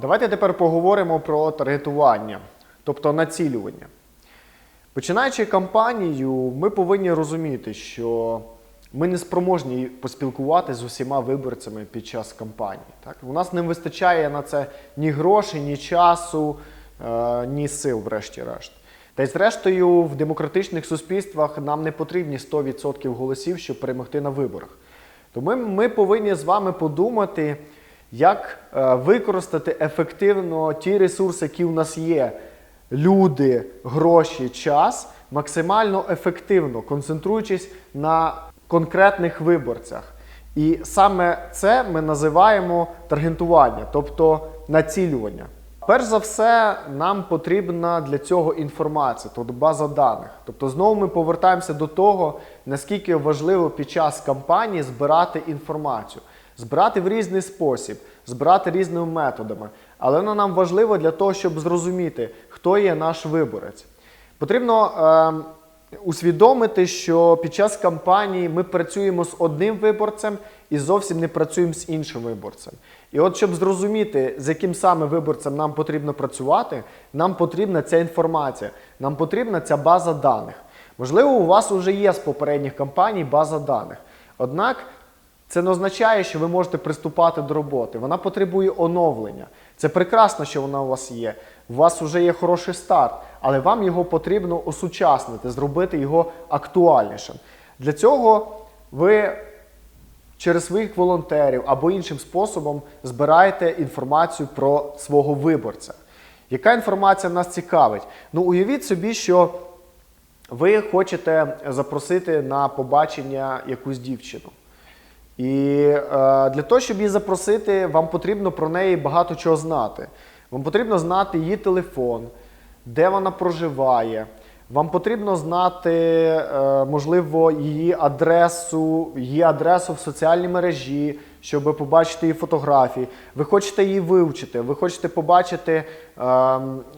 Давайте тепер поговоримо про таргетування, тобто націлювання. Починаючи кампанію, ми повинні розуміти, що ми не спроможні поспілкуватися з усіма виборцями під час кампанії. Так? У нас не вистачає на це ні грошей, ні часу, ні сил, врешті-решт. Та й зрештою, в демократичних суспільствах нам не потрібні 100% голосів, щоб перемогти на виборах. Тому ми повинні з вами подумати, як е, використати ефективно ті ресурси, які у нас є: люди, гроші, час, максимально ефективно, концентруючись на конкретних виборцях. І саме це ми називаємо таргетування, тобто націлювання. Перш за все, нам потрібна для цього інформація, тобто база даних. Тобто, знову ми повертаємося до того, наскільки важливо під час кампанії збирати інформацію, збирати в різний спосіб, збирати різними методами. Але воно нам важливо для того, щоб зрозуміти, хто є наш виборець. Потрібно е, усвідомити, що під час кампанії ми працюємо з одним виборцем і зовсім не працюємо з іншим виборцем. І от щоб зрозуміти, з яким саме виборцем нам потрібно працювати, нам потрібна ця інформація, нам потрібна ця база даних. Можливо, у вас вже є з попередніх кампаній база даних. Однак це не означає, що ви можете приступати до роботи. Вона потребує оновлення. Це прекрасно, що вона у вас є. У вас вже є хороший старт, але вам його потрібно осучаснити, зробити його актуальнішим. Для цього ви через своїх волонтерів або іншим способом збираєте інформацію про свого виборця. Яка інформація нас цікавить? Ну, уявіть собі, що ви хочете запросити на побачення якусь дівчину. І е, для того, щоб її запросити, вам потрібно про неї багато чого знати. Вам потрібно знати її телефон, де вона проживає. Вам потрібно знати, е, можливо, її адресу, її адресу в соціальній мережі, щоб побачити її фотографії. Ви хочете її вивчити, ви хочете побачити,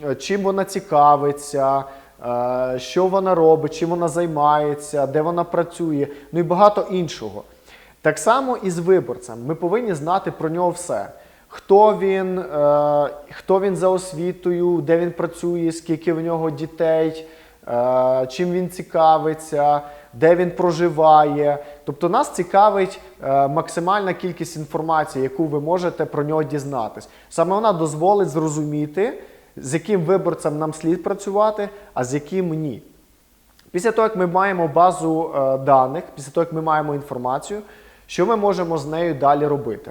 е, чим вона цікавиться, е, що вона робить, чим вона займається, де вона працює, ну і багато іншого. Так само і з виборцем. Ми повинні знати про нього все. Хто він, е, хто він за освітою, де він працює, скільки в нього дітей, чим він цікавиться, де він проживає. Тобто нас цікавить е, максимальна кількість інформації, яку ви можете про нього дізнатись. Саме вона дозволить зрозуміти, з яким виборцем нам слід працювати, а з яким ні. Після того, як ми маємо базу е, даних, після того, як ми маємо інформацію, що ми можемо з нею далі робити?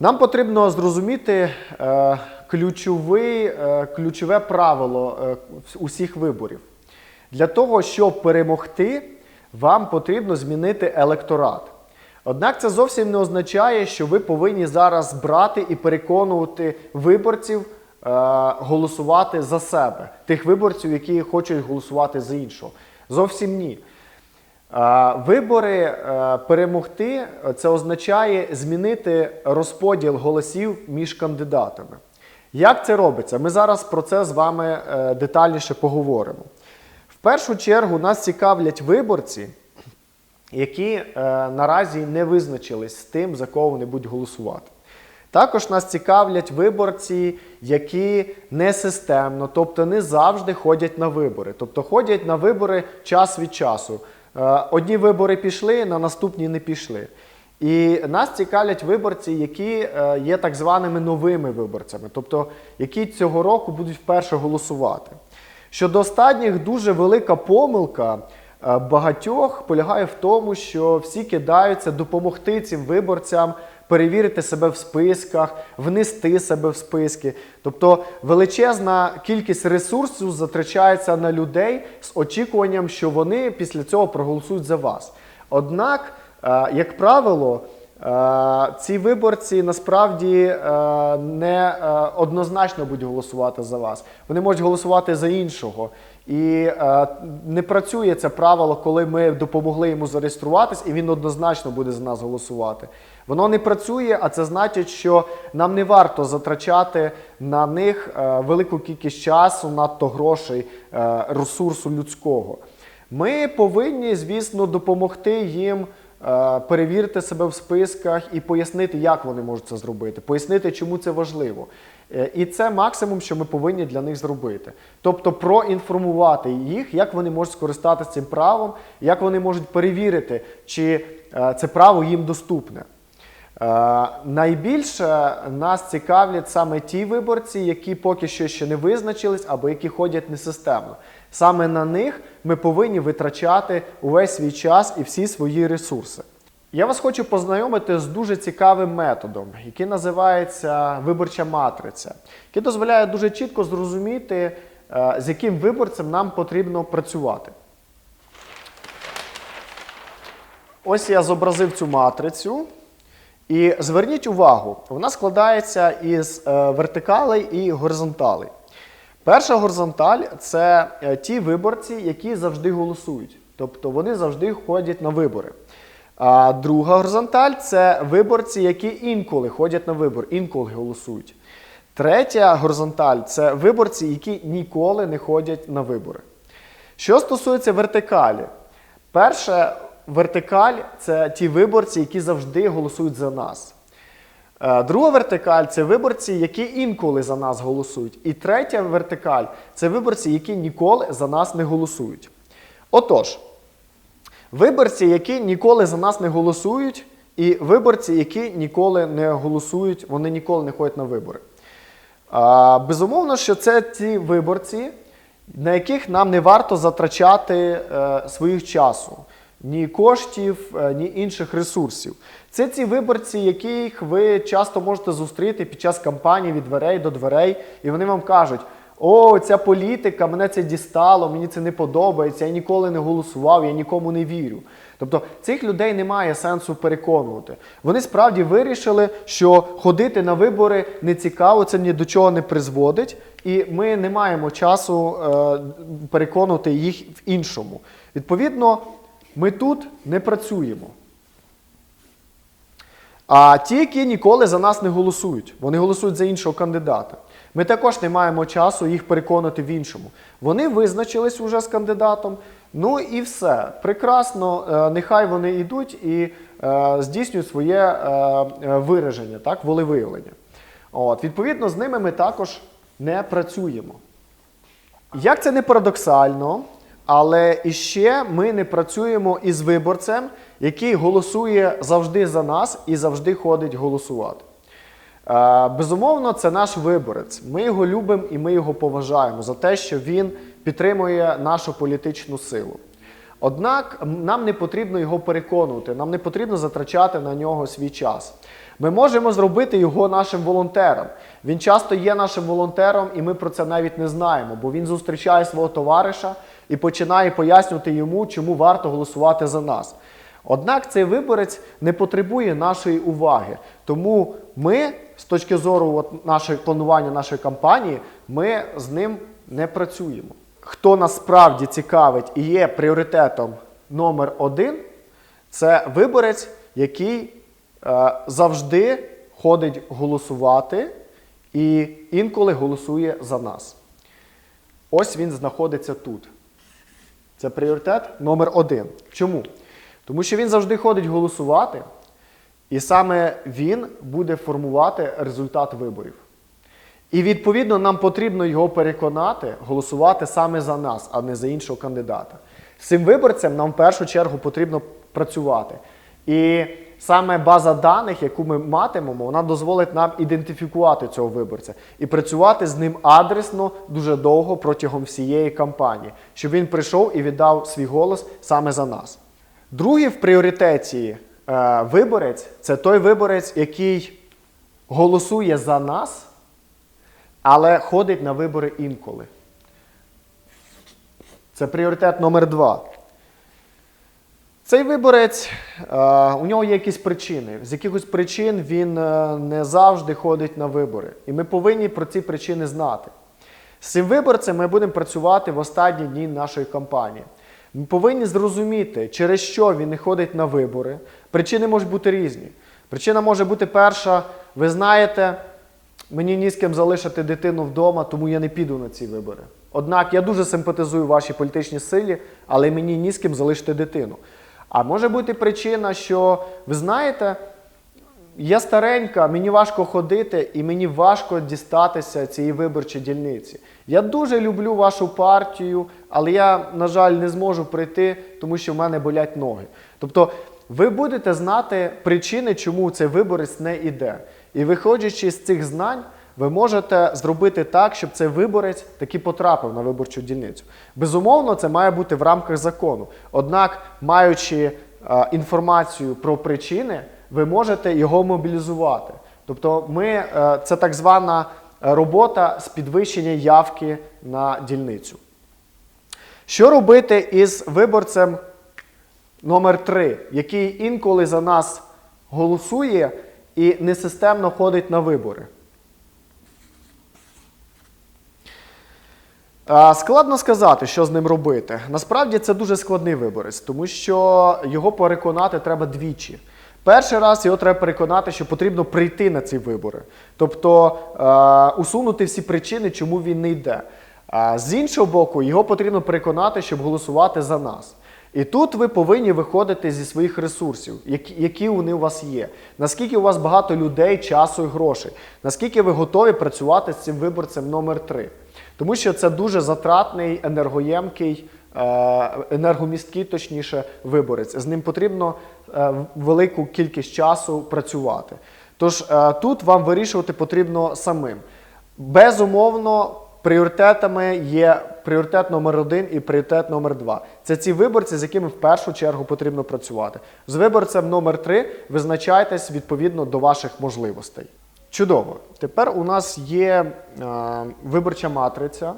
Нам потрібно зрозуміти е, ключовий, е, ключове правило е, усіх виборів. Для того, щоб перемогти, вам потрібно змінити електорат. Однак це зовсім не означає, що ви повинні зараз брати і переконувати виборців е, голосувати за себе, тих виборців, які хочуть голосувати за іншого. Зовсім ні. Е, Вибори е, перемогти це означає змінити розподіл голосів між кандидатами. Як це робиться? Ми зараз про це з вами е, детальніше поговоримо. В першу чергу нас цікавлять виборці, які е, наразі не визначились з тим, за кого вони будуть голосувати. Також нас цікавлять виборці, які не системно, тобто не завжди ходять на вибори. Тобто ходять на вибори час від часу. Е, Одні вибори пішли, на наступні не пішли. І нас цікавлять виборці, які е, є так званими новими виборцями, тобто які цього року будуть вперше голосувати. Щодо останніх, дуже велика помилка е, багатьох полягає в тому, що всі кидаються допомогти цим виборцям перевірити себе в списках, внести себе в списки. Тобто величезна кількість ресурсів затрачається на людей з очікуванням, що вони після цього проголосують за вас. Однак, як правило, е, ці виборці насправді е, не однозначно будуть голосувати за вас. Вони можуть голосувати за іншого. І не працює це правило, коли ми допомогли йому зареєструватись, і він однозначно буде за нас голосувати. Воно не працює, а це значить, що нам не варто затрачати на них е, велику кількість часу, надто грошей, е, ресурсу людського. Ми повинні, звісно, допомогти їм е, перевірити себе в списках і пояснити, як вони можуть це зробити, пояснити, чому це важливо. Е, І це максимум, що ми повинні для них зробити. Тобто проінформувати їх, як вони можуть скористатися цим правом, як вони можуть перевірити, чи е, це право їм доступне. Е, Найбільше нас цікавлять саме ті виборці, які поки що ще не визначились або які ходять несистемно. Саме на них ми повинні витрачати увесь свій час і всі свої ресурси. Я вас хочу познайомити з дуже цікавим методом, який називається виборча матриця, який дозволяє дуже чітко зрозуміти, е, з яким виборцем нам потрібно працювати. Ось я зобразив цю матрицю. І зверніть увагу, вона складається із е, вертикалей і горизонталей. Перша горизонталь це е, ті виборці, які завжди голосують. Тобто вони завжди ходять на вибори. А друга горизонталь це виборці, які інколи ходять на вибори, інколи голосують. Третя горизонталь це виборці, які ніколи не ходять на вибори. Що стосується вертикалі, перше вертикаль це ті виборці, які завжди голосують за нас. Е, Друга вертикаль це виборці, які інколи за нас голосують. І третя вертикаль це виборці, які ніколи за нас не голосують. Отож, виборці, які ніколи за нас не голосують, і виборці, які ніколи не голосують, вони ніколи не ходять на вибори. А, Безумовно, що це ті виборці, на яких нам не варто затрачати е, своїх часу, ні коштів, е, ні інших ресурсів. Це ці виборці, яких ви часто можете зустріти під час кампанії від дверей до дверей, і вони вам кажуть: о, ця політика, мене це дістало, мені це не подобається, я ніколи не голосував, я нікому не вірю. Тобто цих людей немає сенсу переконувати. Вони справді вирішили, що ходити на вибори не цікаво, це ні до чого не призводить, і ми не маємо часу е, переконувати їх в іншому. Відповідно, ми тут не працюємо. А ті, які ніколи за нас не голосують, вони голосують за іншого кандидата. Ми також не маємо часу їх переконати в іншому. Вони визначились уже з кандидатом. Ну і все. Прекрасно, е, нехай вони йдуть і е, здійснюють своє е, вираження, так, волевиявлення. От, відповідно, з ними ми також не працюємо. Як це не парадоксально, але іще ми не працюємо із виборцем, який голосує завжди за нас і завжди ходить голосувати. Е, Безумовно, це наш виборець. Ми його любимо і ми його поважаємо за те, що він підтримує нашу політичну силу. Однак нам не потрібно його переконувати, нам не потрібно затрачати на нього свій час. Ми можемо зробити його нашим волонтером. Він часто є нашим волонтером, і ми про це навіть не знаємо, бо він зустрічає свого товариша і починає пояснювати йому, чому варто голосувати за нас. Однак цей виборець не потребує нашої уваги. Тому ми, з точки зору от, нашої планування нашої кампанії, ми з ним не працюємо. Хто насправді цікавить і є пріоритетом номер один, це виборець, який е, завжди ходить голосувати і інколи голосує за нас. Ось він знаходиться тут. Це пріоритет номер один. Чому? Тому що він завжди ходить голосувати, і саме він буде формувати результат виборів. І відповідно нам потрібно його переконати голосувати саме за нас, а не за іншого кандидата. З цим виборцем нам в першу чергу потрібно працювати. І саме база даних, яку ми матимемо, вона дозволить нам ідентифікувати цього виборця і працювати з ним адресно дуже довго протягом всієї кампанії, щоб він прийшов і віддав свій голос саме за нас. Другий в пріоритеті е, виборець це той виборець, який голосує за нас, але ходить на вибори інколи. Це пріоритет номер два. Цей виборець, е, у нього є якісь причини. З якихось причин він е, не завжди ходить на вибори. І ми повинні про ці причини знати. З цим виборцем ми будемо працювати в останні дні нашої кампанії. Ми повинні зрозуміти, через що він не ходить на вибори. Причини можуть бути різні. Причина може бути перша: ви знаєте, мені ні з ким залишити дитину вдома, тому я не піду на ці вибори. Однак я дуже симпатизую вашій політичній силі, але мені ні з ким залишити дитину. А може бути причина, що ви знаєте, я старенька, мені важко ходити і мені важко дістатися цієї виборчої дільниці. Я дуже люблю вашу партію, але я, на жаль, не зможу прийти, тому що в мене болять ноги. Тобто, ви будете знати причини, чому цей виборець не йде. І виходячи з цих знань, ви можете зробити так, щоб цей виборець таки потрапив на виборчу дільницю. Безумовно, це має бути в рамках закону. Однак, маючи е, інформацію про причини, ви можете його мобілізувати. Тобто, ми, е, це так звана е, робота з підвищення явки на дільницю. Що робити із виборцем номер 3 який інколи за нас голосує і несистемно ходить на вибори? Складно сказати, що з ним робити. Насправді це дуже складний виборець, тому що його переконати треба двічі. Перший раз його треба переконати, що потрібно прийти на ці вибори, тобто усунути всі причини, чому він не йде. З іншого боку, його потрібно переконати, щоб голосувати за нас. І тут ви повинні виходити зі своїх ресурсів, які, які вони у вас є. Наскільки у вас багато людей, часу і грошей, наскільки ви готові працювати з цим виборцем номер 3 Тому що це дуже затратний, енергоємкий, е, енергомісткий, точніше, виборець. З ним потрібно е, велику кількість часу працювати. Тож е, тут вам вирішувати потрібно самим. Безумовно, пріоритетами є пріоритет номер один і пріоритет номер два. Це ці виборці, з якими в першу чергу потрібно працювати. З виборцем номер три визначайтесь відповідно до ваших можливостей. Чудово. Тепер у нас є е, виборча матриця.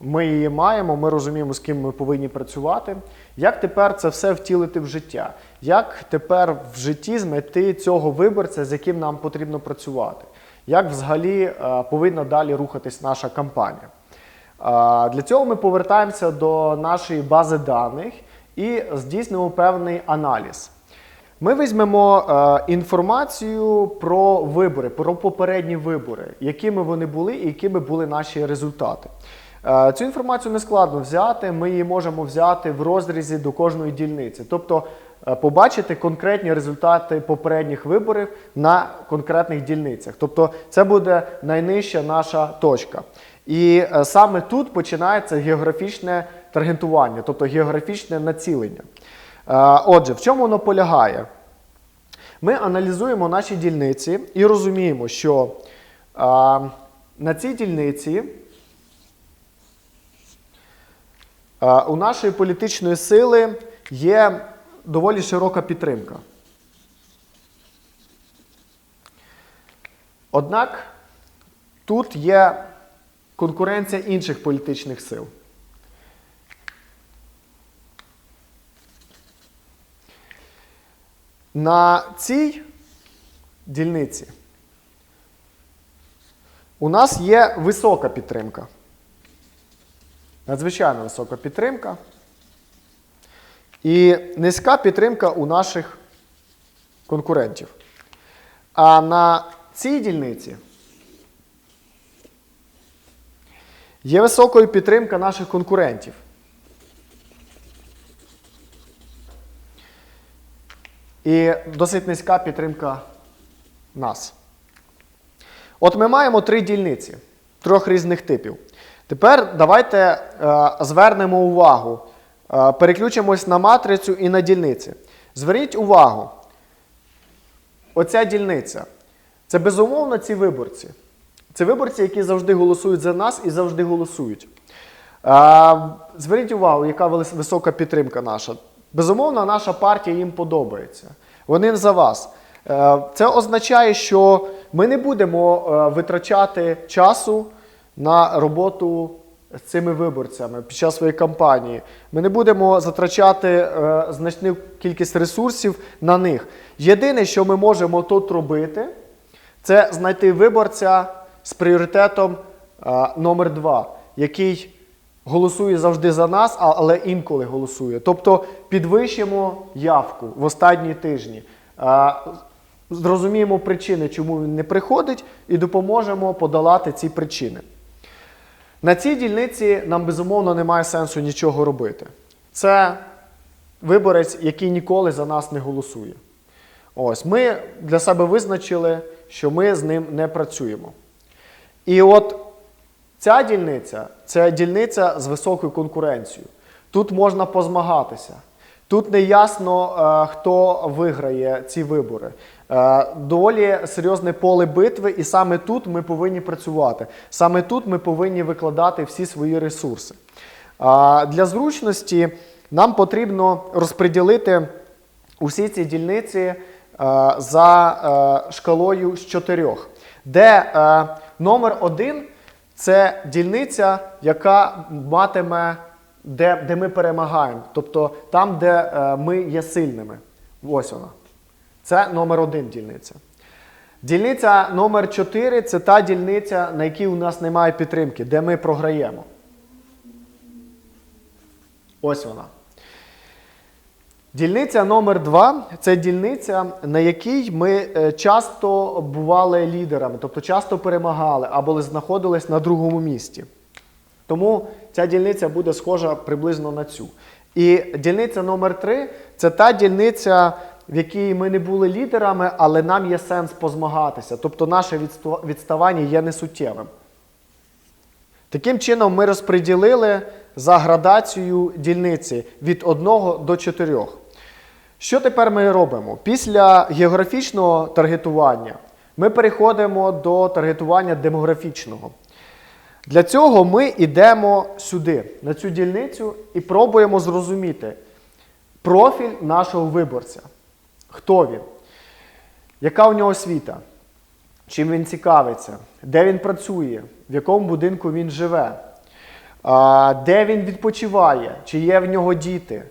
Ми її маємо, ми розуміємо, з ким ми повинні працювати. Як тепер це все втілити в життя? Як тепер в житті знайти цього виборця, з яким нам потрібно працювати? Як взагалі е, повинна далі рухатись наша кампанія? Е, Для цього ми повертаємося до нашої бази даних і здійснимо певний аналіз. Ми візьмемо е, інформацію про вибори, про попередні вибори, якими вони були і якими були наші результати. Е, цю інформацію не складно взяти, ми її можемо взяти в розрізі до кожної дільниці. Тобто е, побачити конкретні результати попередніх виборів на конкретних дільницях. Тобто це буде найнижча наша точка. І е, саме тут починається географічне таргетування, тобто географічне націлення. Е, Отже, в чому воно полягає? Ми аналізуємо наші дільниці і розуміємо, що е, на цій дільниці е, у нашої політичної сили є доволі широка підтримка. Однак тут є конкуренція інших політичних сил. На цій дільниці у нас є висока підтримка. Надзвичайно висока підтримка. І низька підтримка у наших конкурентів. А на цій дільниці є високою підтримка наших конкурентів. І досить низька підтримка нас. От ми маємо три дільниці трьох різних типів. Тепер давайте е, звернемо увагу, е, переключимось на матрицю і на дільниці. Зверніть увагу, оця дільниця це безумовно ці виборці. Це виборці, які завжди голосують за нас і завжди голосують. Е, Зверніть увагу, яка висока підтримка наша. Безумовно, наша партія їм подобається. Вони за вас. Е, Це означає, що ми не будемо е, витрачати часу на роботу з цими виборцями під час своєї кампанії. Ми не будемо затрачати е, значну кількість ресурсів на них. Єдине, що ми можемо тут робити, це знайти виборця з пріоритетом номер 2 який голосує завжди за нас, але інколи голосує. Тобто підвищимо явку в останні тижні. Зрозуміємо причини, чому він не приходить, і допоможемо подолати ці причини. На цій дільниці нам безумовно немає сенсу нічого робити. Це виборець, який ніколи за нас не голосує. Ось ми для себе визначили, що ми з ним не працюємо. І от ця дільниця це дільниця з високою конкуренцією. Тут можна позмагатися. Тут не ясно, е, хто виграє ці вибори. Е, Доволі серйозне поле битви, і саме тут ми повинні працювати. Саме тут ми повинні викладати всі свої ресурси. Для зручності нам потрібно розподілити усі ці дільниці е, за е, шкалою з чотирьох, де е, номер один це дільниця, яка матиме, де, де ми перемагаємо, тобто там, де е, ми є сильними. Ось вона. Це номер один дільниця. Дільниця номер 4 це та дільниця, на якій у нас немає підтримки, де ми програємо. Ось вона. Дільниця номер 2 це дільниця, на якій ми е, часто бували лідерами, тобто часто перемагали або знаходились на другому місці. Тому ця дільниця буде схожа приблизно на цю. І дільниця номер 3 це та дільниця, в якій ми не були лідерами, але нам є сенс позмагатися. Тобто наше відставання є несуттєвим. Таким чином, ми розподілили за градацією дільниці від 1 до 4. Що тепер ми робимо? Після географічного таргетування ми переходимо до таргетування демографічного. Для цього ми йдемо сюди, на цю дільницю, і пробуємо зрозуміти профіль нашого виборця. Хто він? Яка у нього освіта? Чим він цікавиться? Де він працює? В якому будинку він живе? Де він відпочиває? Чи є в нього діти?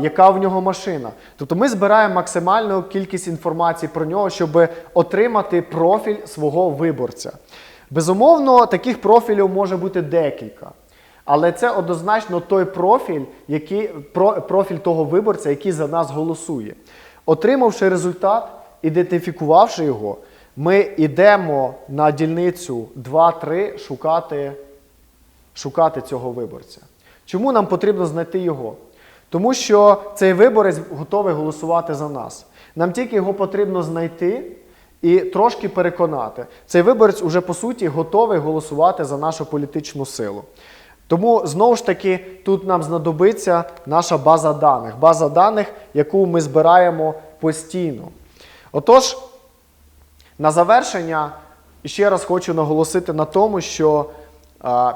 Яка в нього машина? Тобто ми збираємо максимальну кількість інформації про нього, щоб отримати профіль свого виборця. Безумовно, таких профілів може бути декілька. Але це однозначно той профіль, який, про, профіль того виборця, який за нас голосує. Отримавши результат, ідентифікувавши його, ми йдемо на дільницю 2-3 шукати, шукати цього виборця. Чому нам потрібно знайти його? Тому що цей виборець готовий голосувати за нас. Нам тільки його потрібно знайти і трошки переконати. Цей виборець уже по суті готовий голосувати за нашу політичну силу. Тому знову ж таки тут нам знадобиться наша база даних, база даних, яку ми збираємо постійно. Отож, на завершення ще раз хочу наголосити на тому, що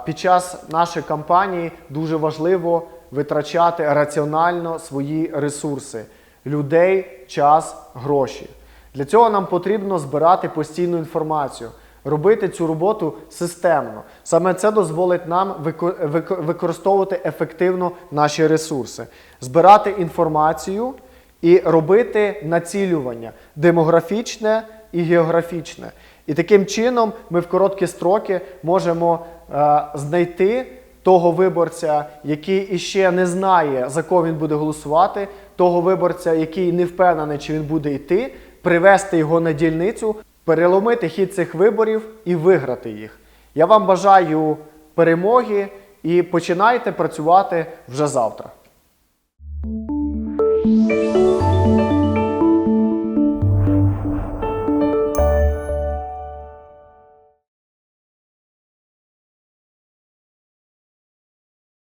під час нашої кампанії дуже важливо витрачати раціонально свої ресурси людей, час, гроші. Для цього нам потрібно збирати постійну інформацію, робити цю роботу системно. Саме це дозволить нам вико- вико- використовувати ефективно наші ресурси, збирати інформацію і робити націлювання демографічне і географічне. І таким чином ми в короткі строки можемо е, знайти того виборця, який іще не знає, за кого він буде голосувати, того виборця, який не впевнений, чи він буде йти, привести його на дільницю, переломити хід цих виборів і виграти їх. Я вам бажаю перемоги і починайте працювати вже завтра.